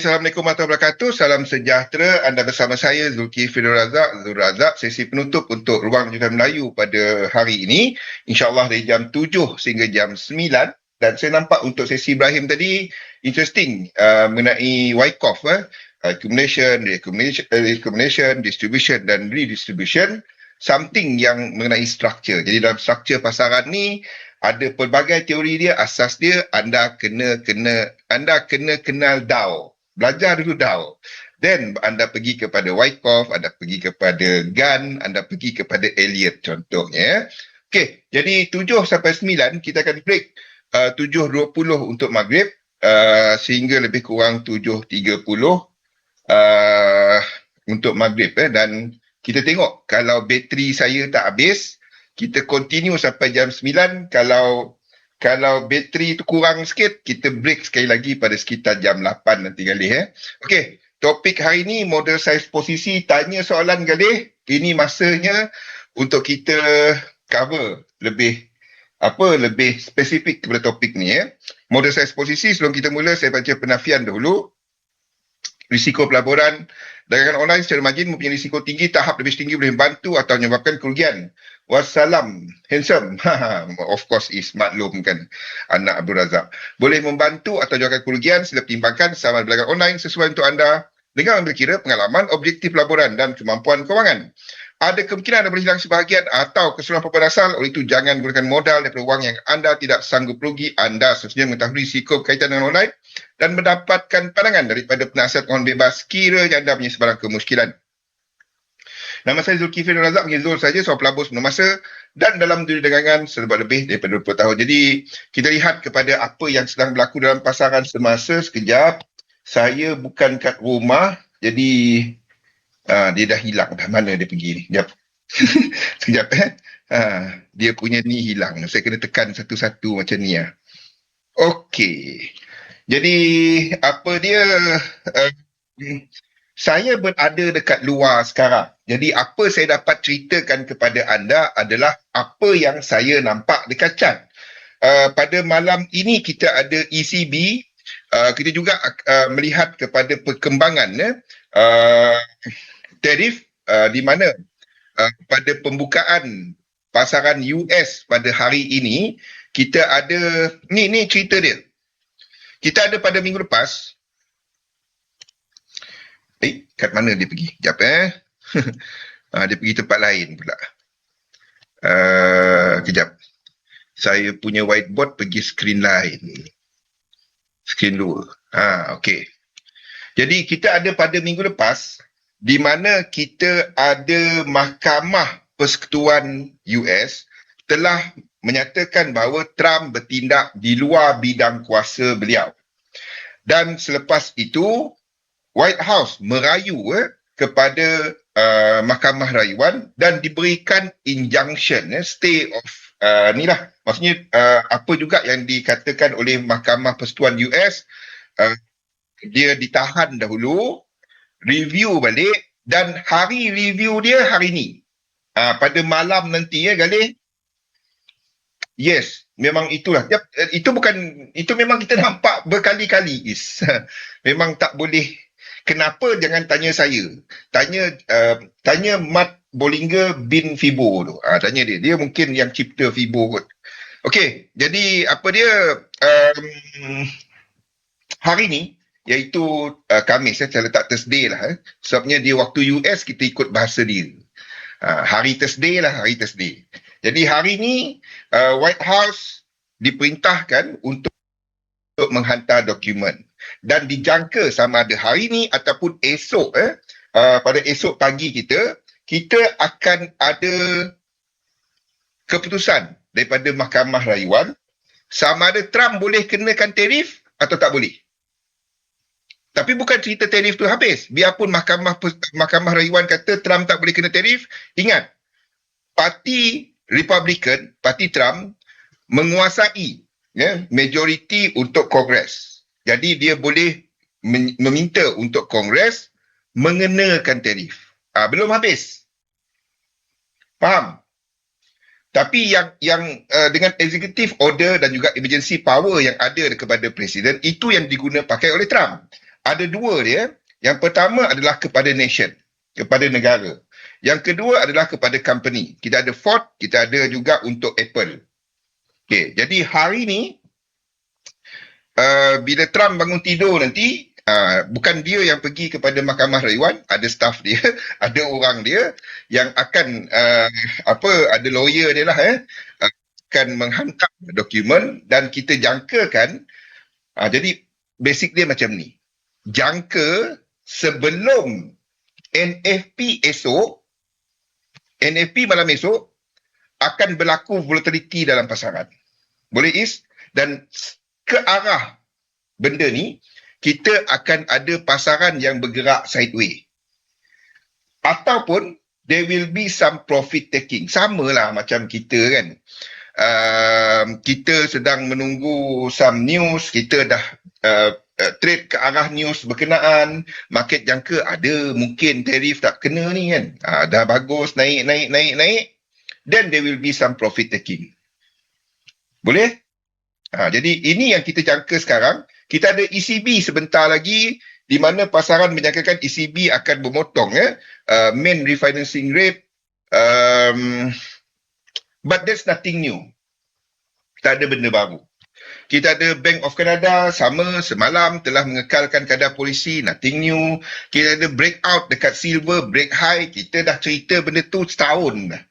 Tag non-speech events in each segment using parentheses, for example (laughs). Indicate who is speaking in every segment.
Speaker 1: Assalamualaikum warahmatullahi wabarakatuh. Salam sejahtera. Anda bersama saya Zulkifli Razak, Zul Razak. Sesi penutup untuk Ruang Jurusan Melayu pada hari ini. InsyaAllah dari jam 7 sehingga jam 9. Dan saya nampak untuk sesi Ibrahim tadi, interesting uh, mengenai Wyckoff. Eh? Accumulation, reaccumulation, reaccumulation, distribution dan redistribution. Something yang mengenai structure. Jadi dalam structure pasaran ni, ada pelbagai teori dia, asas dia, anda kena kena anda kena kenal DAO belajar dulu dah. Then anda pergi kepada Wyckoff, anda pergi kepada Gunn, anda pergi kepada Elliot contohnya. Okey, jadi 7 sampai 9 kita akan break uh, 7.20 untuk maghrib uh, sehingga lebih kurang 7.30 uh, untuk maghrib eh. dan kita tengok kalau bateri saya tak habis kita continue sampai jam 9 kalau kalau bateri tu kurang sikit, kita break sekali lagi pada sekitar jam 8 nanti kali. Eh. Okey, topik hari ni model size posisi. Tanya soalan kali. Ini masanya untuk kita cover lebih apa lebih spesifik kepada topik ni. Eh. Model size posisi, sebelum kita mula, saya baca penafian dahulu. Risiko pelaburan dagangan online secara margin mempunyai risiko tinggi, tahap lebih tinggi boleh membantu atau menyebabkan kerugian Wassalam, handsome. (laughs) of course is maklum kan anak Abdul Razak. Boleh membantu atau jualkan kerugian sila pertimbangkan sama belajar online sesuai untuk anda dengan ambil kira pengalaman, objektif laporan dan kemampuan kewangan. Ada kemungkinan anda boleh hilang sebahagian atau keseluruhan pembayaran asal. Oleh itu, jangan gunakan modal daripada wang yang anda tidak sanggup rugi. Anda sesuai mengetahui risiko berkaitan dengan online dan mendapatkan pandangan daripada penasihat keuangan bebas kiranya anda punya sebarang kemuskilan. Nama saya Zulkifli Nur Razak, Zul saja, seorang pelabur sebelum masa dan dalam dunia dagangan selama lebih daripada 20 tahun. Jadi, kita lihat kepada apa yang sedang berlaku dalam pasaran semasa sekejap. Saya bukan kat rumah, jadi uh, dia dah hilang dah. Mana dia pergi ni? Sekejap. (laughs) sekejap eh. Uh, dia punya ni hilang. Saya kena tekan satu-satu macam ni ya. Okey. Jadi, apa dia... Uh, saya berada dekat luar sekarang. Jadi apa saya dapat ceritakan kepada anda adalah apa yang saya nampak dekat chat. Uh, pada malam ini kita ada ECB. Uh, kita juga uh, melihat kepada perkembangan uh, tarif uh, di mana uh, pada pembukaan pasaran US pada hari ini kita ada ni ni cerita dia. Kita ada pada minggu lepas Eh, kat mana dia pergi? Sekejap eh. uh, (laughs) dia pergi tempat lain pula. Uh, kejap. Saya punya whiteboard pergi screen lain. Screen dua. Ha, okay. Jadi kita ada pada minggu lepas di mana kita ada mahkamah persekutuan US telah menyatakan bahawa Trump bertindak di luar bidang kuasa beliau. Dan selepas itu White House merayu eh, kepada uh, Mahkamah Rayuan dan diberikan injunction eh, stay of uh, ni lah maksudnya uh, apa juga yang dikatakan oleh Mahkamah Persekutuan US uh, dia ditahan dahulu review balik dan hari review dia hari ni uh, pada malam nanti ya Galih Yes, memang itulah. Yep, itu bukan itu memang kita (laughs) nampak berkali-kali is. (laughs) memang tak boleh. Kenapa? Jangan tanya saya. Tanya uh, tanya Matt Bollinger bin Fibo tu. Ah tanya dia. Dia mungkin yang cipta Fibo kot. Okey jadi apa dia? Um, hari ni iaitu uh, Khamis eh, saya letak Thursday lah eh. sebabnya dia waktu US kita ikut bahasa dia. Uh, hari Thursday lah hari Thursday jadi hari ni uh, White House diperintahkan untuk untuk menghantar dokumen. Dan dijangka sama ada hari ni ataupun esok eh uh, pada esok pagi kita kita akan ada keputusan daripada mahkamah rayuan sama ada Trump boleh kenakan tarif atau tak boleh. Tapi bukan cerita tarif tu habis. Biarpun mahkamah mahkamah rayuan kata Trump tak boleh kena tarif ingat parti Republican parti Trump menguasai ya majoriti untuk kongres. Jadi dia boleh meminta untuk kongres mengenakan tarif. Ah belum habis. Faham? Tapi yang yang uh, dengan executive order dan juga emergency power yang ada kepada presiden itu yang diguna pakai oleh Trump. Ada dua dia. Yang pertama adalah kepada nation, kepada negara. Yang kedua adalah kepada company. Kita ada Ford, kita ada juga untuk Apple. Okay, jadi hari ni uh, bila Trump bangun tidur nanti, uh, bukan dia yang pergi kepada Mahkamah Rayuan, ada staff dia, (laughs) ada orang dia yang akan uh, apa ada lawyer dia lah eh akan menghantar dokumen dan kita jangkakan uh, jadi basic dia macam ni jangka sebelum NFP esok NFP malam esok akan berlaku volatility dalam pasaran boleh is? Dan ke arah benda ni kita akan ada pasaran yang bergerak sideways. Ataupun there will be some profit taking. Samalah macam kita kan. Uh, kita sedang menunggu some news, kita dah uh, uh, trade ke arah news berkenaan, market jangka ada mungkin tarif tak kena ni kan. Uh, dah bagus, naik, naik, naik, naik. Then there will be some profit taking. Boleh? Uh, jadi ini yang kita jangka sekarang. Kita ada ECB sebentar lagi di mana pasaran menjangkakan ECB akan memotong ya, uh, main refinancing rate um, But there's nothing new. Tak ada benda baru. Kita ada Bank of Canada sama semalam telah mengekalkan kadar polisi, nothing new. Kita ada breakout dekat silver, break high. Kita dah cerita benda tu setahun dah.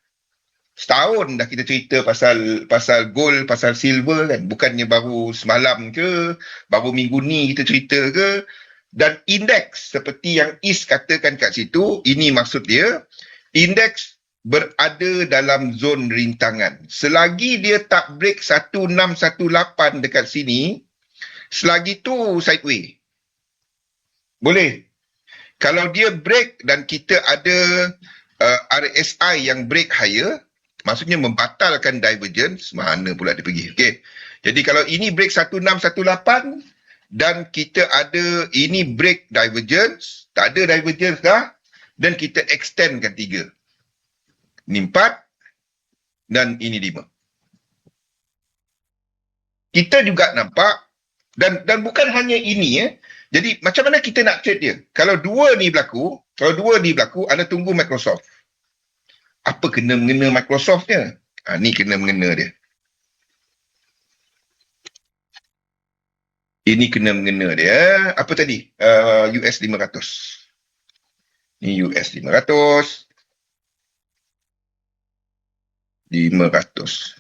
Speaker 1: Setahun dah kita cerita pasal pasal gold, pasal silver kan. Bukannya baru semalam ke, baru minggu ni kita cerita ke. Dan indeks seperti yang Is katakan kat situ, ini maksud dia, indeks berada dalam zon rintangan. Selagi dia tak break 1618 dekat sini, selagi tu sideway. Boleh. Kalau dia break dan kita ada uh, RSI yang break higher, maksudnya membatalkan divergence, mana pula dia pergi. Okay. Jadi kalau ini break 1618 dan kita ada ini break divergence, tak ada divergence dah, dan kita extendkan tiga. Ini empat dan ini lima. Kita juga nampak dan dan bukan hanya ini ya. Jadi macam mana kita nak trade dia? Kalau dua ni berlaku, kalau dua ni berlaku, anda tunggu Microsoft. Apa kena mengena Microsoftnya? Ha, ni kena mengena dia. Ini kena mengena dia. Apa tadi? Uh, US 500. Ni US 500. 500.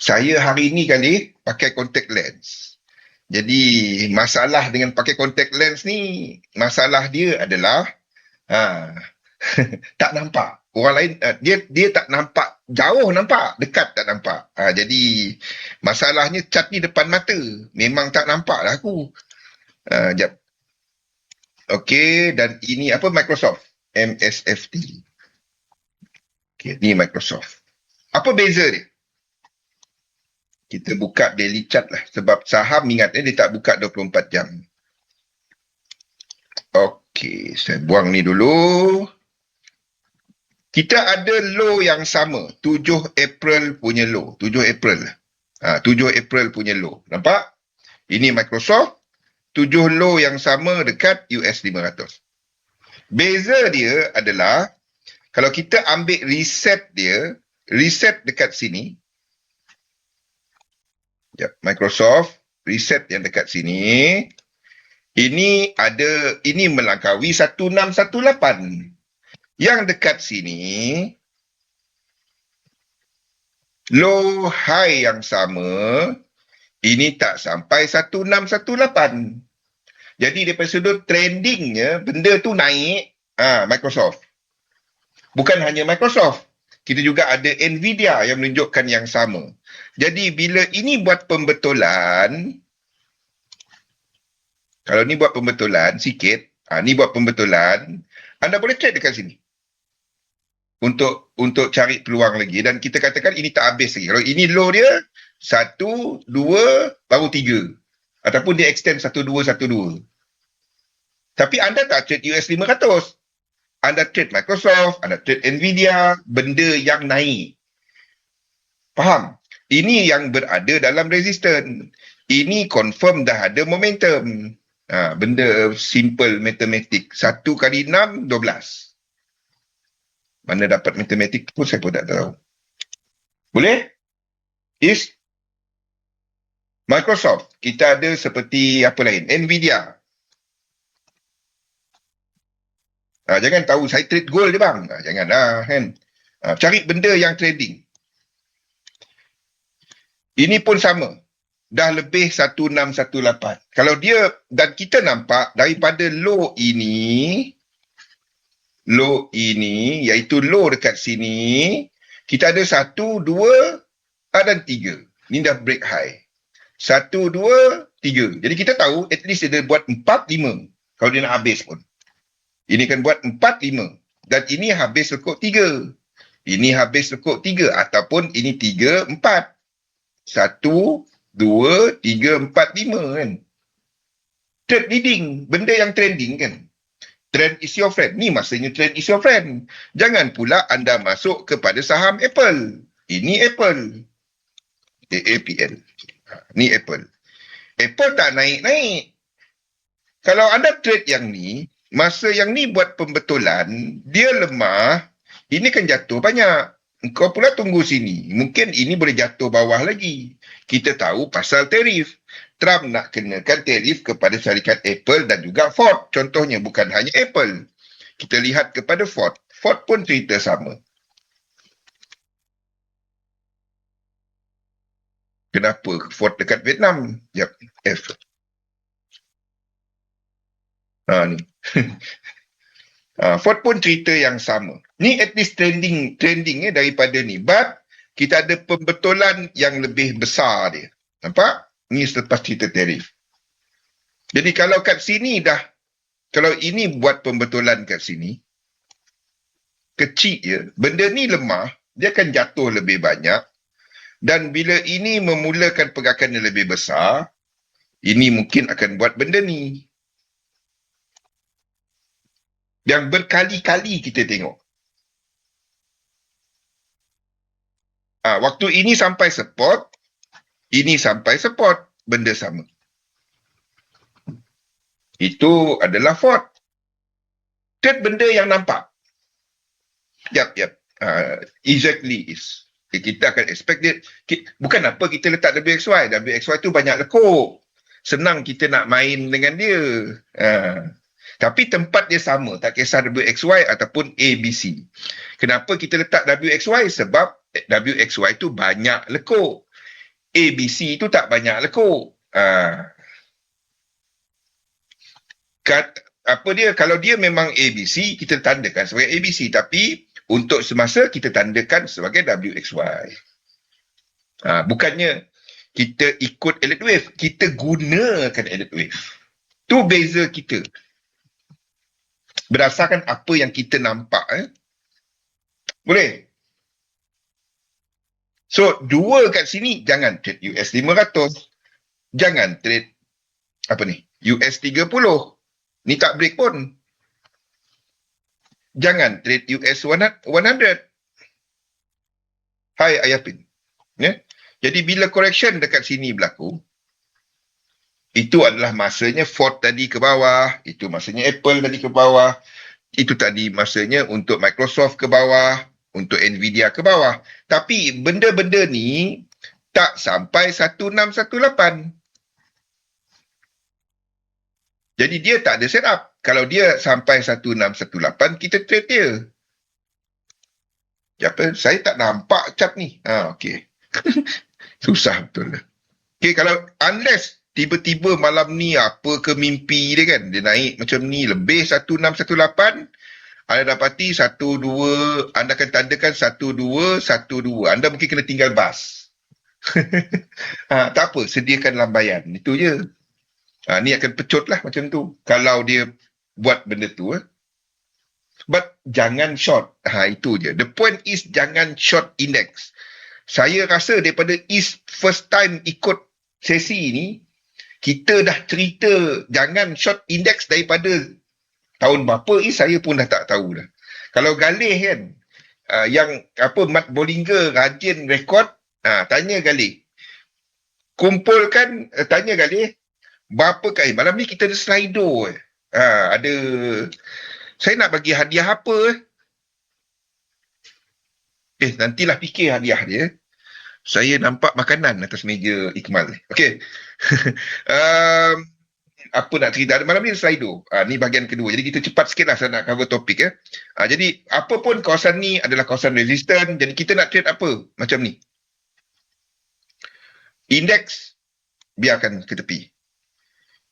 Speaker 1: Saya hari ni kali pakai contact lens. Jadi masalah dengan pakai contact lens ni, masalah dia adalah ha, (laughs) tak nampak. Orang lain uh, dia dia tak nampak jauh nampak, dekat tak nampak. Ha, jadi masalahnya cat ni depan mata. Memang tak nampak lah aku. Ha, jap. Okey dan ini apa Microsoft MSFT. Okey, ni Microsoft. Apa beza dia? Kita buka daily chart lah. Sebab saham ingat eh, dia tak buka 24 jam. Okey, saya buang ni dulu. Kita ada low yang sama. 7 April punya low. 7 April. Ha, 7 April punya low. Nampak? Ini Microsoft. 7 low yang sama dekat US 500. Beza dia adalah kalau kita ambil reset dia, reset dekat sini. Ya, Microsoft reset yang dekat sini. Ini ada ini melangkaui 1618. Yang dekat sini low high yang sama ini tak sampai 1618. Jadi daripada sudut trendingnya benda tu naik ah ha, Microsoft. Bukan hanya Microsoft kita juga ada Nvidia yang menunjukkan yang sama. Jadi bila ini buat pembetulan, kalau ni buat pembetulan sikit, ha, ni buat pembetulan, anda boleh trade dekat sini. Untuk untuk cari peluang lagi. Dan kita katakan ini tak habis lagi. Kalau ini low dia, satu, dua, baru tiga. Ataupun dia extend satu, dua, satu, dua. Tapi anda tak trade US 500 anda trade Microsoft, anda trade Nvidia, benda yang naik. Faham? Ini yang berada dalam resistance. Ini confirm dah ada momentum. Ha, benda simple matematik. Satu kali enam, dua belas. Mana dapat matematik pun saya pun tak tahu. Boleh? Is Microsoft. Kita ada seperti apa lain? Nvidia. Ha, jangan tahu saya trade gold je bang. Ha, janganlah kan. Ha, cari benda yang trading. Ini pun sama dah lebih 1618. Kalau dia dan kita nampak daripada low ini low ini iaitu low dekat sini kita ada satu, dua dan tiga. Ini dah break high. Satu, dua, tiga. Jadi kita tahu at least dia buat empat, lima. Kalau dia nak habis pun. Ini kan buat empat, lima. Dan ini habis lekuk tiga. Ini habis lekuk tiga. Ataupun ini tiga, empat. Satu, dua, tiga, empat, lima kan. Trade leading, benda yang trending kan. Trend is your friend. Ni masanya trend is your friend. Jangan pula anda masuk kepada saham Apple. Ini Apple. AAPL. Ni Apple. Apple tak naik-naik. Kalau anda trade yang ni, masa yang ni buat pembetulan, dia lemah, ini kan jatuh banyak. Kau pula tunggu sini. Mungkin ini boleh jatuh bawah lagi. Kita tahu pasal tarif. Trump nak kenakan tarif kepada syarikat Apple dan juga Ford. Contohnya bukan hanya Apple. Kita lihat kepada Ford. Ford pun cerita sama. Kenapa Ford dekat Vietnam? Yap, F. Ha ni. Uh, (laughs) Ford pun cerita yang sama. Ni at least trending trending eh, daripada ni. But kita ada pembetulan yang lebih besar dia. Nampak? Ni selepas cerita tarif. Jadi kalau kat sini dah, kalau ini buat pembetulan kat sini, kecil je, benda ni lemah, dia akan jatuh lebih banyak. Dan bila ini memulakan pergerakan yang lebih besar, ini mungkin akan buat benda ni. Yang berkali-kali kita tengok. Ha, waktu ini sampai support, ini sampai support, benda sama. Itu adalah Ford. Third benda yang nampak. Yap, yap. Uh, exactly is. Kita akan expect it. Bukan apa kita letak WXY. WXY tu banyak lekuk. Senang kita nak main dengan dia. Uh. Tapi tempat dia sama, tak kisah WXY ataupun ABC. Kenapa kita letak WXY? Sebab WXY tu banyak lekuk. ABC tu tak banyak lekuk. Ha. Kat, apa dia, kalau dia memang ABC, kita tandakan sebagai ABC. Tapi untuk semasa kita tandakan sebagai WXY. Ha, bukannya kita ikut elite wave, kita gunakan elite wave. Tu beza kita berdasarkan apa yang kita nampak eh. Boleh? So, dua kat sini jangan trade US 500. Jangan trade apa ni? US 30. Ni tak break pun. Jangan trade US 100. Hai Ayapin. Ya? Jadi bila correction dekat sini berlaku, itu adalah masanya Ford tadi ke bawah, itu masanya Apple tadi ke bawah, itu tadi masanya untuk Microsoft ke bawah, untuk Nvidia ke bawah. Tapi benda-benda ni tak sampai 1618. Jadi dia tak ada setup. Kalau dia sampai 1618, kita trade dia. Apa? Saya tak nampak cap ni. Ha, okay. (laughs) Susah betul. Okay, kalau unless tiba-tiba malam ni apa ke mimpi dia kan? Dia naik macam ni lebih 1618 anda dapati 12 anda akan tandakan 1212 anda mungkin kena tinggal bas. (laughs) Ha, tak apa sediakan lambaian itu je. Ha, ni akan pecut lah macam tu. Kalau dia buat benda tu eh. but jangan short. Ha, itu je. The point is jangan short index. Saya rasa daripada is first time ikut sesi ni kita dah cerita jangan short index daripada tahun berapa ni saya pun dah tak tahu dah. Kalau Galih kan uh, yang apa Matt Bollinger rajin rekod uh, tanya Galih kumpulkan uh, tanya Galih berapa kali malam ni kita ada slido eh. Ha, ada saya nak bagi hadiah apa eh? Eh, nantilah fikir hadiah dia. Saya nampak makanan atas meja Ikmal. Okey. (laughs) um, apa nak cerita? Malam ni slido. Ha, ni bahagian kedua. Jadi kita cepat sikit lah saya nak cover topik. Ya. Ha, jadi apa pun kawasan ni adalah kawasan resistant. Jadi kita nak trade apa macam ni. Indeks biarkan ke tepi.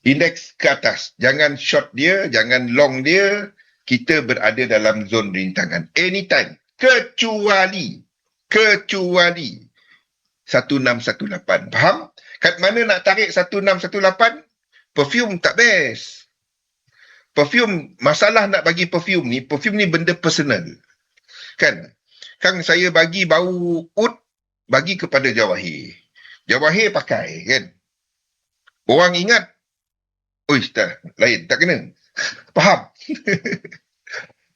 Speaker 1: Indeks ke atas. Jangan short dia, jangan long dia. Kita berada dalam zon rintangan. Anytime kecuali kecuali 1618 faham? Kat mana nak tarik 1618 perfume tak best. Perfume masalah nak bagi perfume ni perfume ni benda personal. Kan? Kan saya bagi bau ud bagi kepada jawahir. Jawahir pakai kan? Orang ingat oi tak lain tak kena. (laughs) Faham?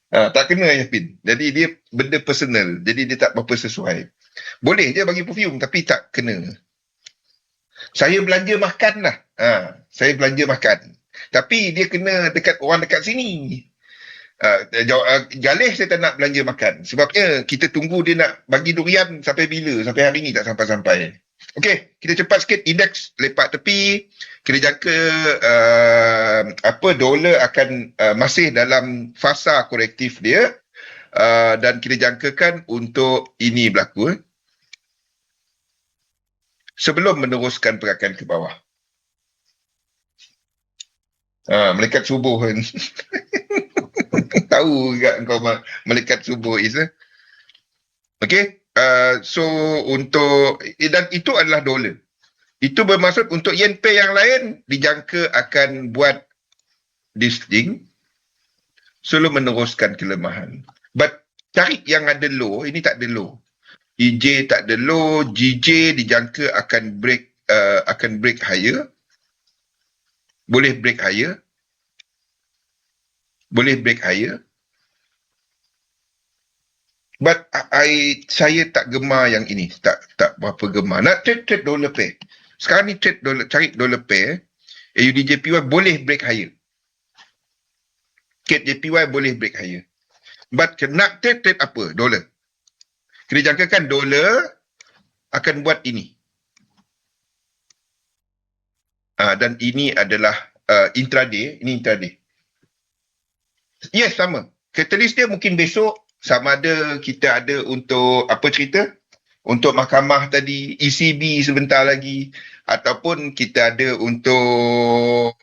Speaker 1: Ha, (laughs) tak kena Yapin. Jadi dia benda personal. Jadi dia tak berapa sesuai. Boleh je bagi perfume tapi tak kena. Saya belanja makan lah. Ha, saya belanja makan. Tapi dia kena dekat orang dekat sini. Uh, Galih saya tak nak belanja makan. Sebabnya kita tunggu dia nak bagi durian sampai bila. Sampai hari ni tak sampai-sampai. Okey, kita cepat sikit. Indeks lepak tepi. Kita jangka uh, apa dolar akan uh, masih dalam fasa korektif dia. Uh, dan kita jangkakan untuk ini berlaku. Eh. Sebelum meneruskan pergerakan ke bawah. Ha, melekat subuh kan. (laughs) Tahu juga kau melekat subuh is. Eh? Okay. Uh, so untuk eh, dan itu adalah dolar. Itu bermaksud untuk yen pay yang lain dijangka akan buat disting selalu meneruskan kelemahan. But tarik yang ada low, ini tak ada low. EJ tak ada low, GJ dijangka akan break uh, akan break higher. Boleh break higher. Boleh break higher. But I, saya tak gemar yang ini. Tak tak berapa gemar. Nak trade trade dollar pair. Sekarang ni trade dollar, cari dollar pair. AUDJPY boleh break higher. Kate JPY boleh break higher. But nak trade trade apa? Dollar. Kita jangkakan dollar akan buat ini. Uh, dan ini adalah uh, intraday. Ini intraday. Yes, sama. Catalyst dia mungkin besok sama ada kita ada untuk apa cerita untuk mahkamah tadi ECB sebentar lagi ataupun kita ada untuk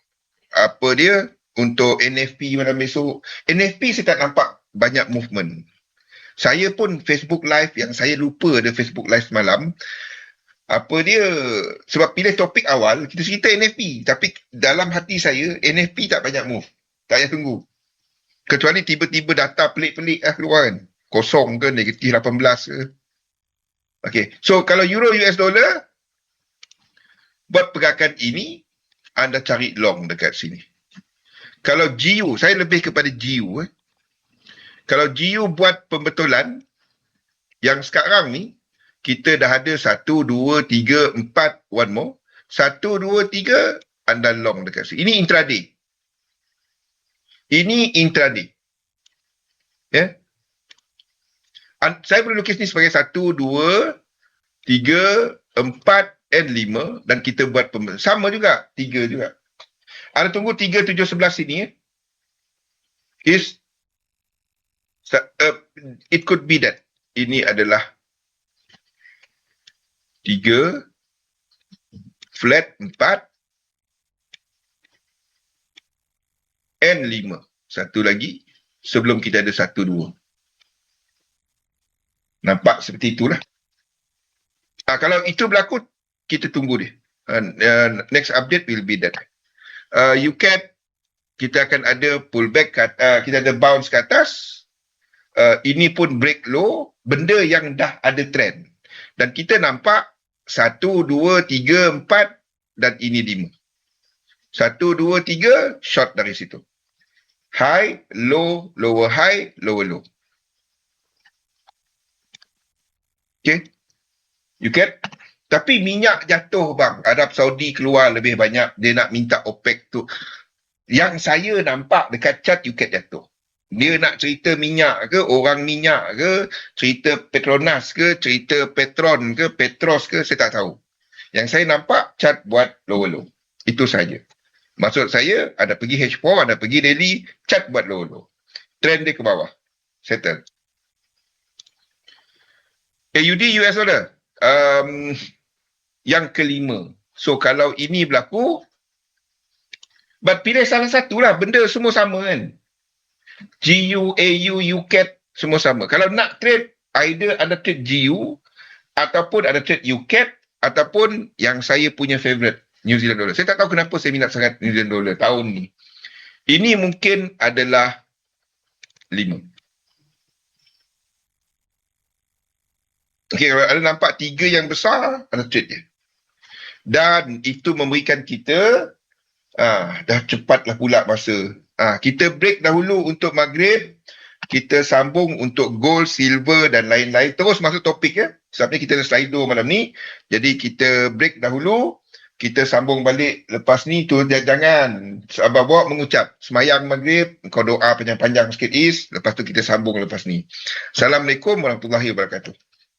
Speaker 1: apa dia untuk NFP malam besok NFP saya tak nampak banyak movement saya pun Facebook live yang saya lupa ada Facebook live semalam apa dia sebab pilih topik awal kita cerita NFP tapi dalam hati saya NFP tak banyak move tak payah tunggu Kecuali tiba-tiba data pelik-pelik lah keluar kan. Kosong ke, negatif 18 ke. Okay. So kalau euro US dollar, buat pergerakan ini, anda cari long dekat sini. Kalau GU, saya lebih kepada GU. Eh. Kalau GU buat pembetulan, yang sekarang ni, kita dah ada satu, dua, tiga, empat, one more. Satu, dua, tiga, anda long dekat sini. Ini intraday. Ini intraday. Ya. Yeah. Saya boleh lukis ni sebagai satu, dua, tiga, empat, and lima. Dan kita buat pem- sama juga. Tiga juga. Ada tunggu tiga, tujuh, sebelas sini. Eh. Is, uh, it could be that. Ini adalah tiga, flat, empat, and 5. Satu lagi sebelum kita ada satu dua. Nampak seperti itulah. Ha, kalau itu berlaku, kita tunggu dia. Uh, next update will be that. Uh, you can, kita akan ada pullback, kat, uh, kita ada bounce ke atas. Uh, ini pun break low, benda yang dah ada trend. Dan kita nampak satu, dua, tiga, empat dan ini lima. Satu, dua, tiga, short dari situ high, low, lower high, lower low. Okay. You get? Tapi minyak jatuh bang. Arab Saudi keluar lebih banyak. Dia nak minta OPEC tu. Yang saya nampak dekat chart UKET jatuh. Dia nak cerita minyak ke, orang minyak ke, cerita Petronas ke, cerita Petron ke, Petros ke, saya tak tahu. Yang saya nampak chart buat lower low. Itu saja. Maksud saya ada pergi H4, ada pergi daily, chart buat lower low. Trend dia ke bawah. Settle. AUD US dollar. Um, yang kelima. So kalau ini berlaku, but pilih salah satu lah. Benda semua sama kan. GU, AU, UCAT semua sama. Kalau nak trade, either ada trade GU ataupun ada trade UCAT ataupun yang saya punya favourite New Zealand dollar. Saya tak tahu kenapa saya minat sangat New Zealand dollar tahun ni. Ini mungkin adalah lima. Okey, kalau ada nampak tiga yang besar, ada trade dia. Dan itu memberikan kita, ah, dah cepatlah pula masa. Ah, kita break dahulu untuk maghrib, kita sambung untuk gold, silver dan lain-lain. Terus masuk topik ya. Sebab ni kita ada slido malam ni. Jadi kita break dahulu. Kita sambung balik lepas ni tu jangan sabar bawa mengucap semayang maghrib kau doa panjang-panjang sikit is lepas tu kita sambung lepas ni. Assalamualaikum warahmatullahi wabarakatuh.